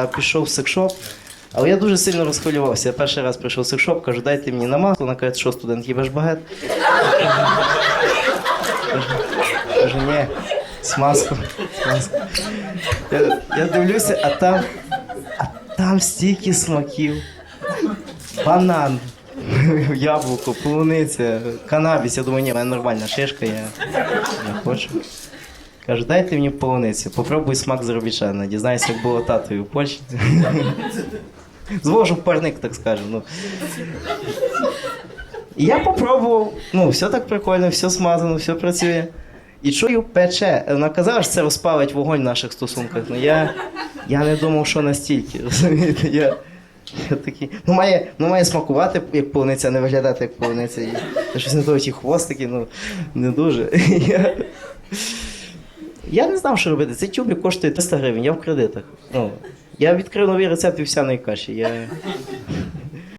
я пішов в секшоп, але я дуже сильно розхвилювався. Я перший раз прийшов в секшоп, кажу, дайте мені намазку. Вона каже, що студент їбеш багет? Кажу, ні, смазку. смазку. Я дивлюся, а там, а там стільки смаків. Банан, яблуко, полуниця, канабіс. Я думаю, ні, в мене нормальна шишка, я не хочу. Кажу, дайте мені полуницю, попробуй смак заробітчана, дізнайся, як було татою в Польщі. Звожу парник, так скажемо. Ну. І я попробував, ну, все так прикольно, все смазано, все працює. І чую, пече. Вона казала, що це розпалить вогонь в наших стосунках. Ну я, я не думав, що настільки. Розумієте? Я, я такий, ну має, ну має смакувати як полуниця, а не виглядати як полуниця. І, щось не то, ті хвостики, ну не дуже. Я, я не знав, що робити. Цей тюбик коштує 300 гривень, я в кредитах. Ну, я відкрив новий рецепт вівсяної каші. Я...